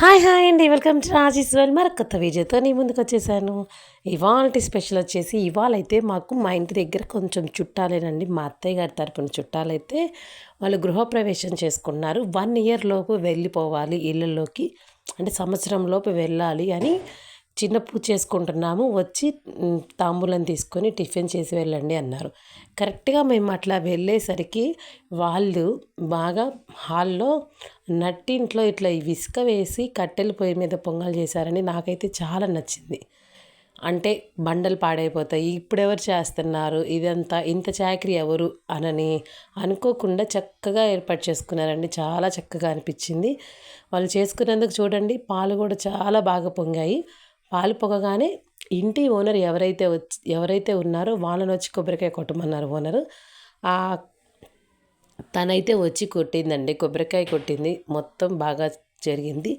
Hi hi అండి. Welcome to Rajeshwar మరి కొత్త విజయ్తో నీ ముందుకు వచ్చేసాను. ఇవాళ స్పెషల్ వచ్చేసి ఇవాళ అయితే మాకు మా ఇంటి దగ్గర కొంచెం చుట్టాలేనండి. మా అత్తయ్య గారి తరపున చుట్టాలైతే వాళ్ళు గృహప్రవేశం చేసుకున్నారు. వన్ ఇయర్ లోపు వెళ్ళిపోవాలి ఇళ్ళల్లోకి. అంటే సంవత్సరం లోపు వెళ్ళాలి అని చిన్న పూజ చేసుకుంటున్నాము వచ్చి తాంబూలం తీసుకొని టిఫిన్ చేసి వెళ్ళండి అన్నారు. కరెక్ట్గా మేము అట్లా వెళ్ళేసరికి వాళ్ళు బాగా హాల్లో నట్టింట్లో ఇట్లా విసుక వేసి కట్టెల పొయ్యి మీద పొంగల్ చేశారని నాకైతే చాలా నచ్చింది. అంటే బండలు పాడైపోతాయి ఇప్పుడు ఎవరు చేస్తున్నారు ఇదంతా ఇంత చాకరీ ఎవరు అనని అనుకోకుండా చక్కగా ఏర్పాటు చేసుకున్నారండి. చాలా చక్కగా అనిపించింది. వాళ్ళు చేసుకున్నందుకు చూడండి పాలు కూడా చాలా బాగా పొంగాయి. పాలు పొగగానే ఇంటి ఓనర్ ఎవరైతే వచ్చి ఎవరైతే ఉన్నారో వాళ్ళని వచ్చి కొబ్బరికాయ కొట్టమన్నారు ఓనరు. తనైతే వచ్చి కొట్టిందండి. కొబ్బరికాయ కొట్టింది. మొత్తం బాగా జరిగింది.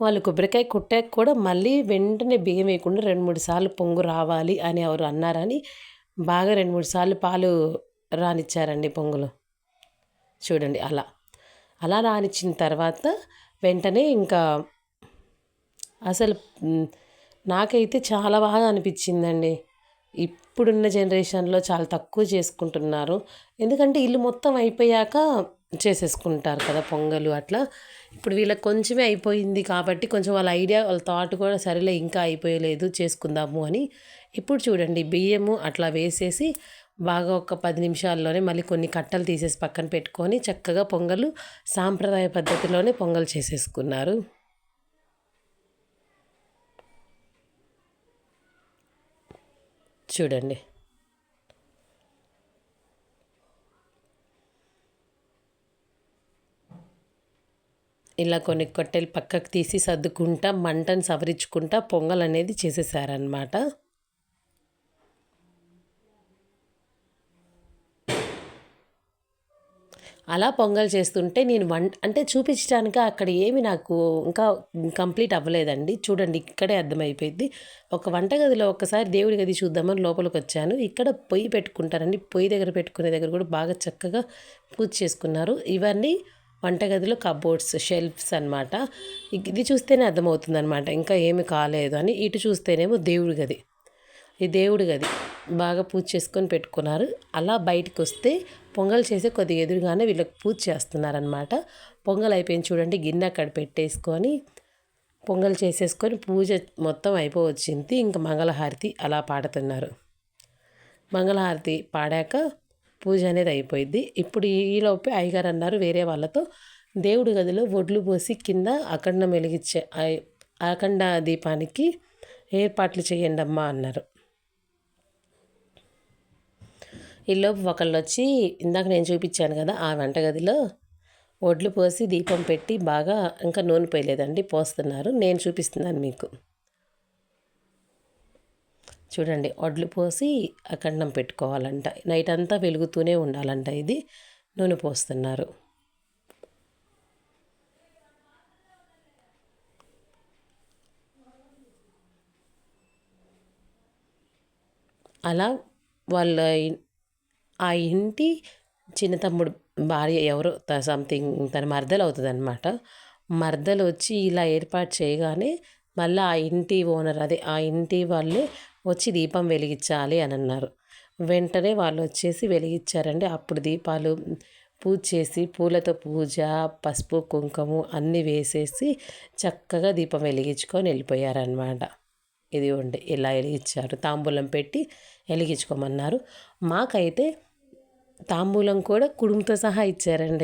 వాళ్ళు కొబ్బరికాయ కొట్టాక కూడా మళ్ళీ వెంటనే బియ్యం వేయకుండా రెండు మూడు సార్లు పొంగు రావాలి అని ఎవరు అన్నారని బాగా రెండు మూడు సార్లు పాలు రానిచ్చారండి పొంగులు. చూడండి అలా. అలా రానిచ్చిన తర్వాత వెంటనే ఇంకా అసలు నాకైతే చాలా బాగా అనిపించిందండి. ఇప్పుడున్న జనరేషన్లో చాలా తక్కువ చేసుకుంటున్నారు. ఎందుకంటే ఇల్లు మొత్తం అయిపోయాక చేసేసుకుంటారు కదా పొంగలు అట్లా. ఇప్పుడు వీళ్ళకి కొంచెమే అయిపోయింది కాబట్టి కొంచెం వాళ్ళ ఐడియా వాళ్ళ థాట్ కూడా సరేలే ఇంకా అయిపోయలేదు చేసుకుందాము అని ఇప్పుడు చూడండి బియ్యము అట్లా వేసేసి బాగా ఒక పది నిమిషాల్లోనే మళ్ళీ కొన్ని కట్టలు తీసేసి పక్కన పెట్టుకొని చక్కగా పొంగలు సాంప్రదాయ పద్ధతిలోనే పొంగల్ చేసేసుకున్నారు. చూడండి. ఇలా కొన్ని కట్టెలు పక్కకు తీసి సర్దుకుంటా మంటను సవరించుకుంటా పొంగల్ అనేది చేసేసారనమాట అలా పొంగల్ చేస్తుంటే నేను వంట అంటే చూపించడానికి అక్కడ ఏమి నాకు ఇంకా కంప్లీట్ అవ్వలేదండి. చూడండి ఇక్కడే అర్థమైపోయింది. ఒక వంటగదిలో ఒక్కసారి దేవుడి గది చూద్దామని లోపలికి వచ్చాను ఇక్కడ పొయ్యి పెట్టుకుంటారండి పొయ్యి దగ్గర పెట్టుకునే దగ్గర కూడా బాగా చక్కగా పూజ చేసుకున్నారు. ఇవన్నీ వంటగదిలో కబోర్డ్స్ షెల్ఫ్స్ అనమాట ఇది చూస్తేనే అర్థమవుతుంది అనమాట ఇంకా ఏమి కాలేదు అని. ఇటు చూస్తేనేమో దేవుడి గది. ఈ దేవుడి గది బాగా పూజ చేసుకొని పెట్టుకున్నారు. అలా బయటకు వస్తే పొంగల్ చేసే కొద్దిగా ఎదురుగానే వీళ్ళకి పూజ చేస్తున్నారనమాట పొంగల్ అయిపోయింది చూడండి గిన్నె అక్కడ పెట్టేసుకొని పొంగల్ చేసేసుకొని పూజ మొత్తం అయిపోవచ్చింది. ఇంకా మంగళహారతి అలా పాడుతున్నారు. మంగళహారతి పాడాక పూజ అనేది అయిపోయింది. ఇప్పుడు ఈలోపే అయ్యగారు అన్నారు వేరే వాళ్ళతో దేవుడి గదిలో ఒడ్లు పోసి కింద అఖండ వెలిగించే అఖండ దీపానికి ఏర్పాట్లు చేయండి అమ్మా అన్నారు. ఈలోపు ఒకళ్ళు వచ్చి ఇందాక నేను చూపించాను కదా ఆ వంటగదిలో ఒడ్లు పోసి దీపం పెట్టి బాగా ఇంకా నూనె పోయలేదండి పోస్తున్నారు. నేను చూపిస్తున్నాను మీకు. చూడండి వడ్లు పోసి అఖండం పెట్టుకోవాలంట. నైట్ అంతా వెలుగుతూనే ఉండాలంట ఇది. నూనె పోస్తున్నారు. అలా వాళ్ళ ఆ ఇంటి చిన్న తమ్ముడు భార్య ఎవరో సంథింగ్ తన మరదలు అవుతుంది అనమాట మరదలు వచ్చి ఇలా ఏర్పాటు చేయగానే మళ్ళీ ఆ ఇంటి ఓనర్ అదే ఆ ఇంటి వాళ్ళే వచ్చి దీపం వెలిగించాలి అని అన్నారు వెంటనే వాళ్ళు వచ్చేసి వెలిగించారండి. అప్పుడు దీపాలు పూజ చేసి పూలతో పూజ పసుపు కుంకుమ అన్నీ వేసేసి చక్కగా దీపం వెలిగించుకొని వెళ్ళిపోయారనమాట ఇది ఉండి ఇలా వెలిగించారు. తాంబూలం పెట్టి వెలిగించుకోమన్నారు. మాకైతే తాంబూలం కూడా కుడుముతో సహా ఇచ్చారండి.